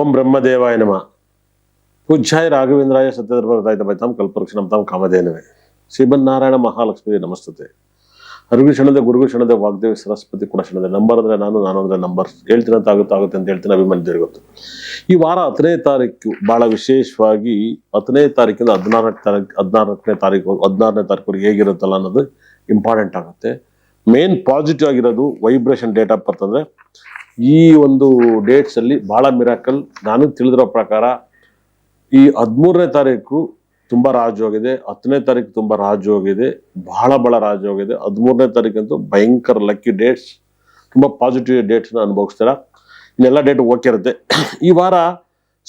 ಓಂ ಬ್ರಹ್ಮದೇವಾಯ ನಮ. ಪೂಜ್ಯಾಯ ರಾಘವೇಂದ್ರಾಯ ತಮ್ಮ ಕಲ್ಪರುಕ್ಷಣ ನಮ್ಮ ತಮ್ಮ ಕಾಮಧೇನವೇ. ಶ್ರೀಮನ್ನಾರಾಯಣ ಮಹಾಲಕ್ಷ್ಮಿ ನಮಸ್ತತೆ. ಅರುಗಿ ಕ್ಷಣದ ಗುರುಗು ಕ್ಷಣದ ವಾಗ್ದೇವಿ, ಸರಸ್ವತಿ ಕೂಡ ಕ್ಷಣದ ನಂಬರ್ ಅಂದ್ರೆ ನಾನು ನಾನು ಅಂದ್ರೆ ನಂಬರ್. ಹೇಳ್ತೀನಿ ಅಂತ ಆಗುತ್ತೆ ಆಗುತ್ತೆ ಅಂತ ಹೇಳ್ತೀನಿ ಅಭಿಮಾನಿ ಗೊತ್ತು. ಈ ವಾರ ಹತ್ತನೇ ತಾರೀಕು ಬಹಳ ವಿಶೇಷವಾಗಿ ಹತ್ತನೇ ತಾರೀಕಿಂದ ಹದಿನಾರನೇ ತಾರೀಕು ಹದಿನಾರನೇ ತಾರೀಕು ಹದಿನಾರನೇ ತಾರೀಕು ಹೇಗಿರುತ್ತಲ್ಲ ಅನ್ನೋದು ಇಂಪಾರ್ಟೆಂಟ್ ಆಗುತ್ತೆ. ಮೇನ್ ಪಾಸಿಟಿವ್ ಆಗಿರೋದು ವೈಬ್ರೇಷನ್ ಡೇಟ್ ಆಫ್ ಬರ್ತ್ ಅಂದ್ರೆ ಈ ಒಂದು ಡೇಟ್ಸ್ ಅಲ್ಲಿ ಬಹಳ ಮಿರಾಕಲ್ ನಾನು ತಿಳಿದಿರೋ ಪ್ರಕಾರ ಈ ಹದಿಮೂರನೇ ತಾರೀಕು ತುಂಬಾ ರಾಜಯೋಗಿದೆ ಹತ್ತನೇ ತಾರೀಕು ತುಂಬಾ ರಾಜಯೋಗಿದೆ ಬಹಳ ಬಹಳ ರಾಜಯೋಗಿದೆ ಹದಿಮೂರನೇ ತಾರೀಕಂತೂ ಭಯಂಕರ ಲಕ್ಕಿ ಡೇಟ್ಸ್ ತುಂಬಾ ಪಾಸಿಟಿವ್ ಡೇಟ್ಸ್ ಅನುಭವಿಸ್ತಾರ? ಇನ್ನೆಲ್ಲ ಡೇಟ್ ಓಕೆ ಇರುತ್ತೆ. ಈ ವಾರ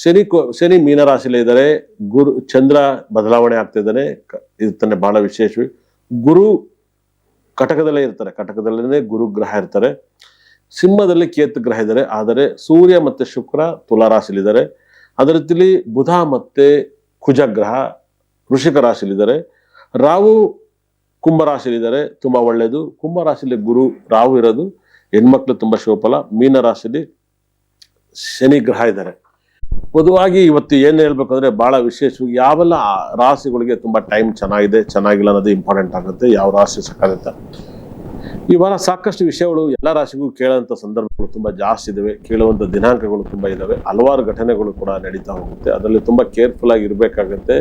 ಶನಿ ಶನಿ ಮೀನರಾಶಿಲಿ ಇದ್ದಾರೆ. ಗುರು, ಚಂದ್ರ ಬದಲಾವಣೆ ಆಗ್ತಿದ್ದಾನೆ ಕ- ಇದು ತಾನೆ ಬಹಳ ವಿಶೇಷವಿ. ಗುರು ಕಟಕದಲ್ಲೇ ಇರ್ತಾರೆ. ಕಟಕದಲ್ಲೇ ಗುರು ಗ್ರಹ ಇರ್ತಾರೆ. ಸಿಂಹದಲ್ಲಿ ಕೇತು ಗ್ರಹ ಇದ್ದಾರೆ. ಆದರೆ ಸೂರ್ಯ ಮತ್ತೆ ಶುಕ್ರ ತುಲಾ ರಾಶಿಲಿದ್ದಾರೆ ಅದರ ರೀತಿಲಿ ಬುಧ ಮತ್ತೆ ಕುಜ ಗ್ರಹ ವೃಷಿಕ ರಾಶಿಲಿದ್ದಾರೆ ರಾಹು ಕುಂಭರಾಶಿಲಿದ್ದಾರೆ ತುಂಬ ಒಳ್ಳೆಯದು ಕುಂಭರಾಶಿಲಿ ಗುರು ರಾಹು ಇರೋದು. ಹೆಣ್ಮಕ್ಳು ತುಂಬಾ ಮೀನ ರಾಶಿಲಿ ಶನಿ ಗ್ರಹ ಇದ್ದಾರೆ. ಪೊದುವಾಗಿ ಇವತ್ತು ಏನ್ ಹೇಳ್ಬೇಕಂದ್ರೆ ಬಹಳ ವಿಶೇಷವಾಗಿ ಯಾವೆಲ್ಲ ರಾಶಿಗಳಿಗೆ ತುಂಬಾ ಟೈಮ್ ಚೆನ್ನಾಗಿದೆ, ಚೆನ್ನಾಗಿಲ್ಲ ಅನ್ನೋದು ಇಂಪಾರ್ಟೆಂಟ್ ಆಗುತ್ತೆ. ಯಾವ ರಾಶಿ ಸಕಾಲಿತ ಈ ವಾರ ಸಾಕಷ್ಟು ವಿಷಯಗಳು ಎಲ್ಲ ರಾಶಿಗೂ ಕೇಳೋಂಥ ಸಂದರ್ಭಗಳು ತುಂಬ ಜಾಸ್ತಿ ಇದಾವೆ. ಕೇಳುವಂಥ ದಿನಾಂಕಗಳು ತುಂಬ ಇದ್ದಾವೆ ಹಲವಾರು ಘಟನೆಗಳು ಕೂಡ ನಡೀತಾ ಹೋಗುತ್ತೆ. ಅದರಲ್ಲಿ ತುಂಬ ಕೇರ್ಫುಲ್ ಆಗಿ ಇರಬೇಕಾಗತ್ತೆ.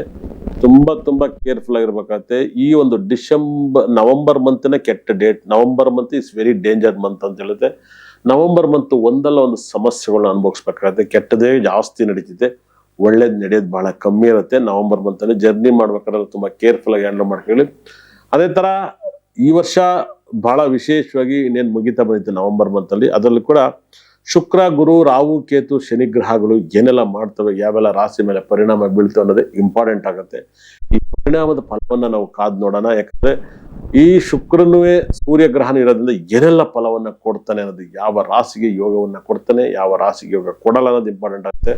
ತುಂಬ ತುಂಬ ಕೇರ್ಫುಲ್ ಆಗಿರ್ಬೇಕಾಗತ್ತೆ ಈ ಒಂದು ಡಿಸೆಂಬರ್, ನವೆಂಬರ್ ಮಂತ್ನ ಕೆಟ್ಟ date. November month is very danger month ಅಂತ ಹೇಳುತ್ತೆ. ನವೆಂಬರ್ ಮಂತ್ ಒಂದಲ್ಲ ಒಂದು ಸಮಸ್ಯೆಗಳನ್ನ ಅನುಭವಿಸ್ಬೇಕಾಗತ್ತೆ. ಕೆಟ್ಟದೇ ಜಾಸ್ತಿ ನಡೀತಿದೆ. ಒಳ್ಳೇದು ನಡೆಯೋದು ಬಹಳ ಕಮ್ಮಿ ಇರುತ್ತೆ. ನವೆಂಬರ್ ಮಂತ್ ಅಲ್ಲಿ ಜರ್ನಿ ಮಾಡ್ಬೇಕಾದ್ರೆ ತುಂಬ ಕೇರ್ಫುಲ್ ಆಗಿ ಹ್ಯಾಂಡಲ್ ಮಾಡ್ಕೊಳ್ಳಿ. ಅದೇ ತರ ಈ ವರ್ಷ ಬಹಳ ವಿಶೇಷವಾಗಿ ಇನ್ನೇನು ಮುಗಿತಾ ಬಂದಿತ್ತು ನವೆಂಬರ್ ಮಂತಲ್ಲಿ. ಅದರಲ್ಲೂ ಕೂಡ ಶುಕ್ರ, ಗುರು, ರಾಹು, ಕೇತು, ಶನಿ ಗ್ರಹಗಳು ಏನೆಲ್ಲ ಮಾಡ್ತವೆ, ಯಾವೆಲ್ಲ ರಾಶಿ ಮೇಲೆ ಪರಿಣಾಮ ಬೀಳ್ತವೆ ಅನ್ನೋದೇ ಇಂಪಾರ್ಟೆಂಟ್ ಆಗುತ್ತೆ. ಈ ಪರಿಣಾಮದ ಫಲವನ್ನ ನಾವು ಕಾದ್ ನೋಡೋಣ. ಯಾಕಂದ್ರೆ ಈ ಶುಕ್ರನುವೇ ಸೂರ್ಯ ಗ್ರಹಣ ಇರೋದ್ರಿಂದ ಏನೆಲ್ಲ ಫಲವನ್ನ ಕೊಡ್ತಾನೆ ಅನ್ನೋದು ಯಾವ ರಾಶಿಗೆ ಯೋಗವನ್ನ ಕೊಡ್ತಾನೆ, ಯಾವ ರಾಶಿಗೆ ಯೋಗ ಕೊಡಲ್ಲ ಅನ್ನೋದು ಇಂಪಾರ್ಟೆಂಟ್ ಆಗುತ್ತೆ.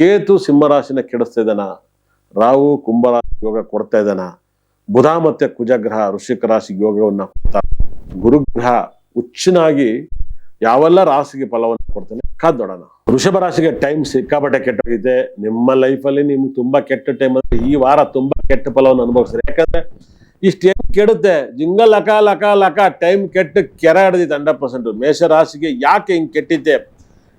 ಕೇತು ಸಿಂಹರಾಶಿನ ಕೆಡಿಸ್ತಾ ಇದ್ದಾನ? ರಾಹು ಕುಂಭರಾಶಿ ಯೋಗ ಕೊಡ್ತಾ ಇದ್ದಾನ? ಬುಧ ಮತ್ತೆ ಕುಜಗ್ರಹ ಋಷಿಕ ರಾಶಿಗೆ ಯೋಗವನ್ನ ಕೊಡ್ತಾ ಗುರುಗ್ರಹ ಹುಚ್ಚನಾಗಿ ಯಾವೆಲ್ಲ ರಾಶಿಗೆ ಫಲವನ್ನು ಕೊಡ್ತಾನೆ? ಕಾದ್ ನೋಡೋಣ ವೃಷಭ ರಾಶಿಗೆ ಟೈಮ್ ಸಿಕ್ಕಾಪಟ್ಟೆ ಕೆಟ್ಟೋಗಿದೆ. ನಿಮ್ಮ ಲೈಫಲ್ಲಿ ನಿಮ್ಗೆ ತುಂಬಾ ಕೆಟ್ಟ ಟೈಮ್ ಅಂದ್ರೆ ಈ ವಾರ ತುಂಬಾ ಕೆಟ್ಟ ಫಲವನ್ನು ಅನುಭವಿಸ್ತಾರೆ. ಯಾಕಂದ್ರೆ ಇಷ್ಟು ಏನ್ ಕೆಡುತ್ತೆ. ಜಿಂಗ ಲಕ ಲಕ ಲಕ ಟೈಮ್ ಕೆಟ್ಟ ಕೆರೆ ಹಿಡ್ದಿತ್ತು ಹಂಡ್ರೆಡ್ ಪರ್ಸೆಂಟ್ ಮೇಷ ರಾಶಿಗೆ ಯಾಕೆ ಹಿಂಗ್ ಕೆಟ್ಟಿದ್ದೆ?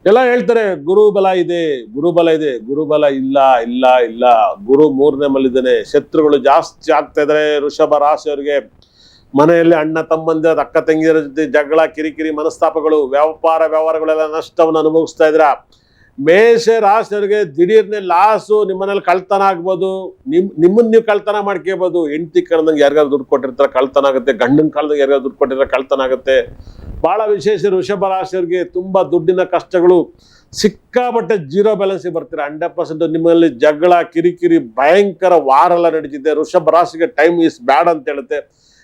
ಎಲ್ಲ ಹೇಳ್ತಾರೆ ಗುರುಬಲ ಇದೆ ಗುರುಬಲ ಇದೆ ಗುರುಬಲ ಇಲ್ಲ ಇಲ್ಲ ಇಲ್ಲ. ಗುರು ಮೂರನೇ ಮಲ್ಲಿದ್ದಾನೆ. ಶತ್ರುಗಳು ಜಾಸ್ತಿ ಆಗ್ತಾ ಇದಾರೆ ವೃಷಭ ರಾಶಿಯವರಿಗೆ. ಮನೆಯಲ್ಲಿ ಅಣ್ಣ ತಮ್ಮಂದಿರ, ಅಕ್ಕ ತಂಗಿಯರ ಜೊತೆ ಜಗಳ, ಕಿರಿಕಿರಿ, ಮನಸ್ತಾಪಗಳು, ವ್ಯಾಪಾರ ವ್ಯವಹಾರಗಳೆಲ್ಲ ನಷ್ಟವನ್ನು ಅನುಭವಿಸ್ತಾ ಇದ್ರ ಮೇಷ ರಾಶಿಯವರಿಗೆ ದಿಢೀರ್ನೆ ಲಾಸು ನಿಮ್ಮನೇಲಿ ಕಳ್ತನ ಆಗ್ಬೋದು. ನಿಮ್ ನಿಮ್ಮನ್ನ ನೀವು ಕಳ್ತನ ಮಾಡ್ಕೋಬಹುದು ಹೆಂಡತಿ ಕಾಲದಂಗೆ ಯಾರಿಗಾದ್ರು ದುಡ್ಡು ಕೊಟ್ಟಿರ್ತಾರೆ, ಕಳ್ತನ ಆಗುತ್ತೆ. ಗಂಡನ ಕಾಲದಾಗ ಯಾರಿಗಾದ್ರು ದುಡ್ಡು ಕೊಟ್ಟಿರ್ತಾರೆ, ಕಳ್ತನ ಆಗುತ್ತೆ. ಬಹಳ ವಿಶೇಷ ಋಷಭ ರಾಶಿಯವರಿಗೆ ತುಂಬಾ ದುಡ್ಡಿನ ಕಷ್ಟಗಳು ಸಿಕ್ಕಾಪಟ್ಟೆ ಜೀರೋ ಬ್ಯಾಲೆನ್ಸ್ ಬರ್ತೀರಾ? ಹಂಡ್ರೆಡ್ ಪರ್ಸೆಂಟ್ ನಿಮ್ಮಲ್ಲಿ ಜಗಳ, ಕಿರಿಕಿರಿ ಭಯಂಕರ ವಾರೆಲ್ಲ ನಡೀತಿದೆ. ಋಷಭ ರಾಶಿಗೆ ಟೈಮ್ ಇಸ್ ಬ್ಯಾಡ್ ಅಂತ ಹೇಳುತ್ತೆ.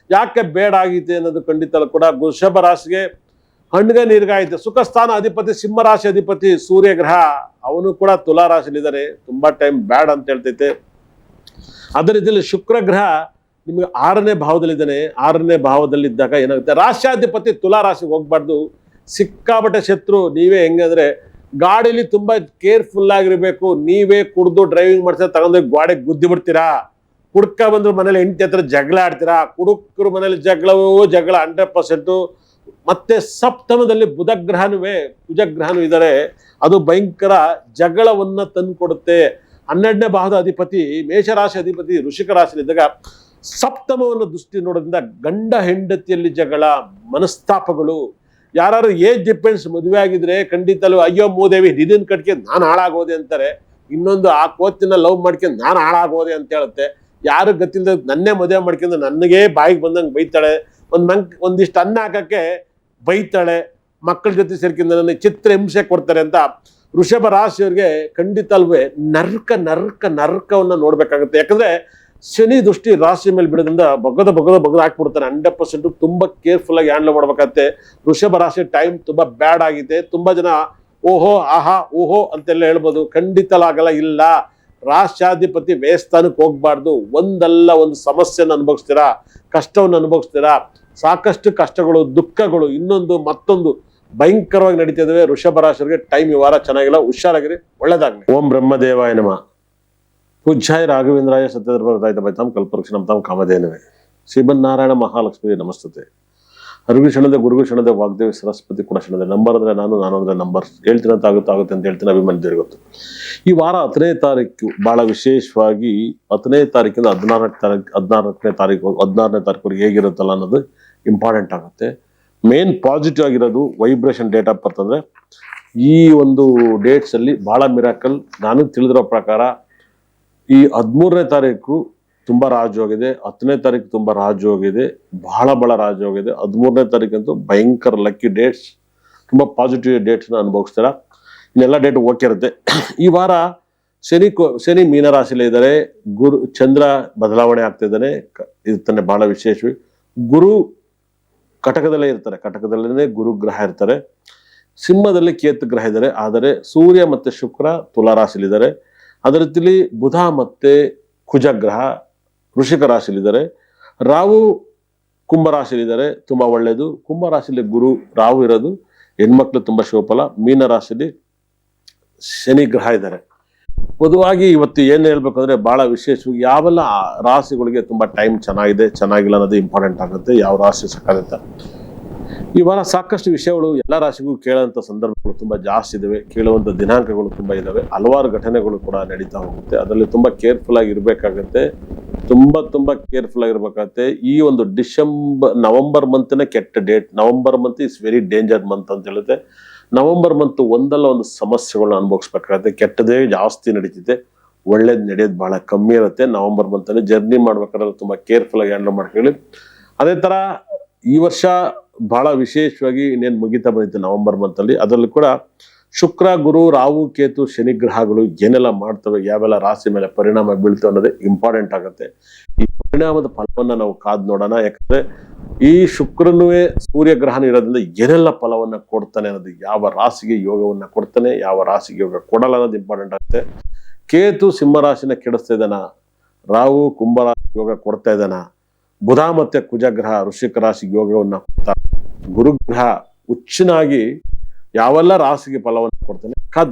ಯಾಕೆ ಬೇಡ ಆಗಿದೆ ಅನ್ನೋದು ಖಂಡಿತ ಕೂಡ ವೃಷಭ ರಾಶಿಗೆ ಹಣ್ಣಿಗೆ ನೀರ್ಗಾಯಿತು. ಸುಖ ಸ್ಥಾನ ಅಧಿಪತಿ, ಸಿಂಹ ರಾಶಿ ಅಧಿಪತಿ ಸೂರ್ಯ ಗ್ರಹ ಅವನು ಕೂಡ ತುಲಾ ರಾಶಿಲಿದ್ದಾರೆ ತುಂಬಾ ಟೈಮ್ ಬ್ಯಾಡ್ ಅಂತ ಹೇಳ್ತೈತೆ. ಅದರ ರೀತಿಯಲ್ಲಿ ಶುಕ್ರ ಗ್ರಹ ನಿಮಗೆ ಆರನೇ ಭಾವದಲ್ಲಿದ್ದಾನೆ. ಆರನೇ ಭಾವದಲ್ಲಿದ್ದಾಗ ಏನಾಗುತ್ತೆ? ರಾಶ್ಯಾಧಿಪತಿ ತುಲಾ ರಾಶಿಗೆ ಹೋಗ್ಬಾರ್ದು. ಸಿಕ್ಕಾಪಟ್ಟೆ ಶತ್ರು, ನೀವೇ ಹೆಂಗಂದ್ರೆ ಗಾಡಿಲಿ ತುಂಬಾ ಕೇರ್ಫುಲ್ ಆಗಿರ್ಬೇಕು. ನೀವೇ ಕುಡಿದು ಡ್ರೈವಿಂಗ್ ಮಾಡ್ಸಿದ್ರೆ ತಗೊಂಡೋಗಿ ಗಾಡಿಗೆ ಗುದ್ದಿ ಬಿಡ್ತೀರಾ? ಕುಡ್ಕ ಬಂದ್ರು ಮನೇಲಿ ಹೆಂಡತಿ ಹತ್ರ ಜಗಳ ಆಡ್ತೀರಾ? ಕುಡುಕರು ಮನೇಲಿ ಜಗಳವೋ ಜಗಳ ಹಂಡ್ರೆಡ್ ಪರ್ಸೆಂಟು ಮತ್ತೆ ಸಪ್ತಮದಲ್ಲಿ ಬುಧ ಗ್ರಹನುವೆ ಕುಜಗ್ರಹನು ಇದ್ದಾರೆ ಅದು ಭಯಂಕರ ಜಗಳವನ್ನ ತಂದುಕೊಡುತ್ತೆ. ಹನ್ನೆರಡನೇ ಭಾವದ ಅಧಿಪತಿ, ಮೇಷರಾಶಿ ಅಧಿಪತಿ ಋಷಿಕ ರಾಶಿಯಲ್ಲಿದ್ದಾಗ ಸಪ್ತಮವನ್ನು ದೃಷ್ಟಿ ನೋಡೋದ್ರಿಂದ ಗಂಡ ಹೆಂಡತಿಯಲ್ಲಿ ಜಗಳ, ಮನಸ್ತಾಪಗಳು. ಯಾರು ಏಜ್ ಡಿಪೆಂಡ್ಸ್ ಮದುವೆ ಆಗಿದ್ರೆ ಖಂಡಿತಲ್ಲೂ ಅಯ್ಯೋ ಮೂದೇವಿ, ನಿಧಿನ ಕಟ್ಕೆ ನಾನು ಹಾಳಾಗೋದೆ ಅಂತಾರೆ. ಇನ್ನೊಂದು ಆ ಕೋತಿನ ಲವ್ ಮಾಡ್ಕೊಂಡು ನಾನು ಹಾಳಾಗೋದೆ ಅಂತ ಹೇಳುತ್ತೆ. ಯಾರು ಗೊತ್ತಿಲ್ಲದ ನನ್ನೇ ಮದುವೆ ಮಾಡ್ಕೊಂಡು ನನಗೇ ಬಾಯಿಗೆ ಬಂದಂಗೆ ಬೈತಾಳೆ. ಒಂದು ಮಂಕ್ ಒಂದಿಷ್ಟು ಅನ್ನ ಹಾಕಕ್ಕೆ ಬೈತಾಳೆ. ಮಕ್ಕಳ ಜೊತೆ ಸೇರ್ಕೊಂಡು ನನಗೆ ಚಿತ್ರ ಹಿಂಸೆ ಕೊಡ್ತಾರೆ ಅಂತ ಋಷಭ ರಾಶಿಯವ್ರಿಗೆ ಖಂಡಿತ ಅಲ್ವೇ ನರ್ಕ ನರ್ಕ, ನರ್ಕವನ್ನು ನೋಡ್ಬೇಕಾಗುತ್ತೆ. ಯಾಕಂದ್ರೆ ಶನಿ ದೃಷ್ಟಿ ರಾಶಿ ಮೇಲೆ ಬಿಡೋದ್ರಿಂದ ಬಗದ ಬಗದ ಬಗದ ಹಾಕ್ಬಿಡ್ತಾನೆ ಹಂಡ್ರೆಡ್ ಪರ್ಸೆಂಟ್ ತುಂಬ ಕೇರ್ಫುಲ್ ಆಗಿ ಹ್ಯಾಂಡಲ್ ಮಾಡ್ಬೇಕಾಗತ್ತೆ. ಋಷಭ ರಾಶಿ ಟೈಮ್ ತುಂಬ ಬ್ಯಾಡ್ ಆಗಿದೆ. ತುಂಬ ಜನ ಓಹೋ, ಆಹಾ, ಓಹೋ ಅಂತೆಲ್ಲ ಹೇಳ್ಬೋದು. ಖಂಡಿತಲಾಗಲ್ಲ ಇಲ್ಲ. ರಾಷ್ಟ್ರಾಧಿಪತಿ ವ್ಯಯಸ್ಥಾನಕ್ಕೆ ಹೋಗ್ಬಾರ್ದು. ಒಂದಲ್ಲ ಒಂದು ಸಮಸ್ಯೆನ ಅನುಭವಿಸ್ತೀರಾ? ಕಷ್ಟವನ್ನು ಅನುಭವಿಸ್ತೀರಾ? ಸಾಕಷ್ಟು ಕಷ್ಟಗಳು, ದುಃಖಗಳು, ಇನ್ನೊಂದು ಮತ್ತೊಂದು ಭಯಂಕರವಾಗಿ ನಡೀತಾ ಇದಾವೆ. ವೃಷಭ ರಾಶಿಯವರಿಗೆ ಟೈಮ್ ಈ ಚೆನ್ನಾಗಿಲ್ಲ. ಹುಷಾರಾಗಿರಿ. ಒಳ್ಳೇದಾಗಲಿ. ಓಂ ಬ್ರಹ್ಮದೇವಾಯ ನಮ. ಪೂಜ್ಯಾಯ ರಾಘವೇಂದ್ರಾಯ ಸತ್ಯಧರ್ಮ ತಮ್ಮ ಕಲ್ಪವೃಕ್ಷ ತಮ್ಮ ಕಾಮಧೇನವೇ. ಶ್ರೀಮನ್ನಾರಾಯಣ ಮಹಾಲಕ್ಷ್ಮಿ ನಮಸ್ತತೆ. ಅರುಗಿ ಕ್ಷಣದ ಗುರುಗು ಕ್ಷಣದ ವಾಗ್ದೇವಿ, ಸರಸ್ವತಿ ಕೂಡ ಕ್ಷಣದ ನಂಬರ್ ಅಂದ್ರೆ ನಾನು ನಾನು ಅಂದ್ರೆ ನಂಬರ್ ಹೇಳ್ತೀನಿ ಅಂತ ಆಗುತ್ತೆ ಆಗುತ್ತೆ ಅಂತ ಹೇಳ್ತೀನಿ ಅಭಿಮಾನಿದವ್ರಿಗೆ ಗೊತ್ತು. ಈ ವಾರ ಹತ್ತನೇ ತಾರೀಕು ಬಹಳ ವಿಶೇಷವಾಗಿ ಹತ್ತನೇ ತಾರೀಕಿಂದ ಹದಿನಾರನೇ ತಾರೀಕು ಹದಿನಾರನೇ ತಾರೀಕು, ಹದಿನಾರನೇ ತಾರೀಕುವರೆಗೆ ಹೇಗಿರುತ್ತಲ್ಲ ಅನ್ನೋದು ಇಂಪಾರ್ಟೆಂಟ್ ಆಗುತ್ತೆ. ಮೇನ್ ಪಾಸಿಟಿವ್ ಆಗಿರೋದು ವೈಬ್ರೇಷನ್ ಡೇಟ್ ಆಫ್ ಬರ್ತ್ ಅಂದ್ರೆ ಈ ಒಂದು ಡೇಟ್ಸ್ ಅಲ್ಲಿ ಬಹಳ ಮಿರಾಕಲ್ ನಾನು ತಿಳಿದಿರೋ ಪ್ರಕಾರ ಈ ಹದಿಮೂರನೇ ತಾರೀಕು ತುಂಬಾ ರಾಜಯೋಗಿದೆ ಹತ್ತನೇ ತಾರೀಕು ತುಂಬಾ ರಾಜಯೋಗಿದೆ ಬಹಳ ಬಹಳ ರಾಜಯೋಗಿದೆ ಹದಿಮೂರನೇ ತಾರೀಕಂತೂ ಭಯಂಕರ ಲಕ್ಕಿ ಡೇಟ್ಸ್ ತುಂಬಾ ಪಾಸಿಟಿವ್ ಡೇಟ್ಸ್ನ ಅನುಭವಿಸ್ತೀರ. ಇನ್ನೆಲ್ಲ ಡೇಟ್ ಓಕೆ ಇರುತ್ತೆ. ಈ ವಾರ ಶನಿ ಶನಿ ಮೀನರಾಶಿಲಿ ಇದ್ದಾರೆ. ಗುರು, ಚಂದ್ರ ಬದಲಾವಣೆ ಆಗ್ತಾ ಇದ್ದಾನೆ. ಇರ್ತಾನೆ ಬಹಳ ವಿಶೇಷ ಗುರು ಕಟಕದಲ್ಲೇ ಇರ್ತಾರೆ. ಕಟಕದಲ್ಲೇ ಗುರು ಗ್ರಹ ಇರ್ತಾರೆ. ಸಿಂಹದಲ್ಲಿ ಕೇತು ಗ್ರಹ ಇದ್ದಾರೆ. ಆದರೆ ಸೂರ್ಯ ಮತ್ತೆ ಶುಕ್ರ ತುಲಾ ರಾಶಿಲಿದ್ದಾರೆ. ಅದೇ ರೀತಿಲಿ ಬುಧ ಮತ್ತೆ ಕುಜ ಗ್ರಹ ವೃಷಿಕ ರಾಶಿಲಿದ್ದಾರೆ ರಾವು ರಾಶಿಲಿದ್ದಾರೆ ತುಂಬಾ ಒಳ್ಳೆಯದು ಕುಂಭ ರಾಶಿಲಿ ಗುರು ರಾವು ಇರೋದು. ಹೆಣ್ಮಕ್ಳು ತುಂಬಾ ಮೀನ ರಾಶಿಲಿ ಶನಿ ಗ್ರಹ ಇದ್ದಾರೆ. பொதுವಾಗಿ ಇವತ್ತು ಏನು ಹೇಳ್ಬೇಕಂದ್ರೆ ಬಹಳ ವಿಶೇಷವಾಗಿ ಯಾವೆಲ್ಲ ರಾಶಿಗಳಿಗೆ ತುಂಬಾ ಟೈಮ್ ಚೆನ್ನಾಗಿದೆ, ಚೆನ್ನಾಗಿಲ್ಲ ಅನ್ನೋದು ಇಂಪಾರ್ಟೆಂಟ್ ಆಗುತ್ತೆ. ಯಾವ ರಾಶಿ ಸಕಾಲಿತ ಈ ವಾರ ಸಾಕಷ್ಟು ವಿಷಯಗಳು ಎಲ್ಲ ರಾಶಿಗೂ ಕೇಳುವಂತ ಸಂದರ್ಭಗಳು ತುಂಬಾ ಜಾಸ್ತಿ ಇದಾವೆ. ಕೇಳುವಂತ ದಿನಾಂಕಗಳು ತುಂಬಾ ಇದ್ದಾವೆ ಹಲವಾರು ಘಟನೆಗಳು ಕೂಡ ನಡೀತಾ ಹೋಗುತ್ತೆ. ಅದರಲ್ಲಿ ತುಂಬಾ ಕೇರ್ಫುಲ್ ಆಗಿ ಇರ್ಬೇಕಾಗತ್ತೆ. ತುಂಬಾ ತುಂಬಾ ಕೇರ್ಫುಲ್ ಆಗಿರ್ಬೇಕಾಗತ್ತೆ. ಈ ಒಂದು ಡಿಸೆಂಬರ್, ನವೆಂಬರ್ ಮಂತ್ನೇ ಕೆಟ್ಟ date November month is very danger month ಅಂತ ಹೇಳುತ್ತೆ. ನವೆಂಬರ್ ಮಂತ್ ಒಂದಲ್ಲ ಒಂದು ಸಮಸ್ಯೆಗಳನ್ನ ಅನುಭವಿಸ್ಬೇಕಾಗತ್ತೆ. ಕೆಟ್ಟದೇ ಜಾಸ್ತಿ ನಡೀತಿದೆ. ಒಳ್ಳೇದು ನಡೆಯೋದು ಬಹಳ ಕಮ್ಮಿ ಇರುತ್ತೆ. ನವೆಂಬರ್ ಮಂತಲ್ಲಿ ಜರ್ನಿ ಮಾಡ್ಬೇಕಾದ್ರೆ ತುಂಬಾ ಕೇರ್ಫುಲ್ ಆಗಿ ಹ್ಯಾಂಡಲ್ ಮಾಡ್ಕೊಳ್ಳಿ. ಅದೇ ತರ ಈ ವರ್ಷ ಬಹಳ ವಿಶೇಷವಾಗಿ ಇನ್ನೇನು ಮುಗಿತಾ ಬಂದಿತ್ತು ನವೆಂಬರ್ ಮಂತಲ್ಲಿ ಅದರಲ್ಲಿ ಕೂಡ ಶುಕ್ರ, ಗುರು, ರಾಹು, ಕೇತು, ಶನಿ ಗ್ರಹಗಳು ಏನೆಲ್ಲ ಮಾಡ್ತವೆ, ಯಾವೆಲ್ಲ ರಾಶಿ ಮೇಲೆ ಪರಿಣಾಮ ಬೀಳ್ತವೆ ಅನ್ನೋದೇ ಇಂಪಾರ್ಟೆಂಟ್ ಆಗುತ್ತೆ. ಈ ಪರಿಣಾಮದ ಫಲವನ್ನ ನಾವು ಕಾದ್ ನೋಡೋಣ. ಯಾಕಂದ್ರೆ ಈ ಶುಕ್ರನುವೇ ಸೂರ್ಯ ಗ್ರಹನ ಇರೋದ್ರಿಂದ ಏನೆಲ್ಲ ಫಲವನ್ನ ಕೊಡ್ತಾನೆ ಅನ್ನೋದು ಯಾವ ರಾಶಿಗೆ ಯೋಗವನ್ನ ಕೊಡ್ತಾನೆ, ಯಾವ ರಾಶಿಗೆ ಯೋಗ ಕೊಡಲ್ಲ ಅನ್ನೋದು ಇಂಪಾರ್ಟೆಂಟ್ ಆಗುತ್ತೆ. ಕೇತು ಸಿಂಹರಾಶಿನ ಕೆಡಿಸ್ತಾ ಇದ್ದಾನ? ರಾಹು ಕುಂಭರಾಶಿ ಯೋಗ ಕೊಡ್ತಾ ಇದ್ದಾನ? ಬುಧ ಮತ್ತೆ ಕುಜ ಗ್ರಹ ರಾಶಿ ಯೋಗವನ್ನ ಕೊಡ್ತಾ ಗುರುಗ್ರಹ ಹುಚ್ಚನಾಗಿ ಯಾವೆಲ್ಲ ರಾಸಿಗೆ ಫಲವನ್ನು ಕೊಡ್ತಾನೆ ಕಾದ್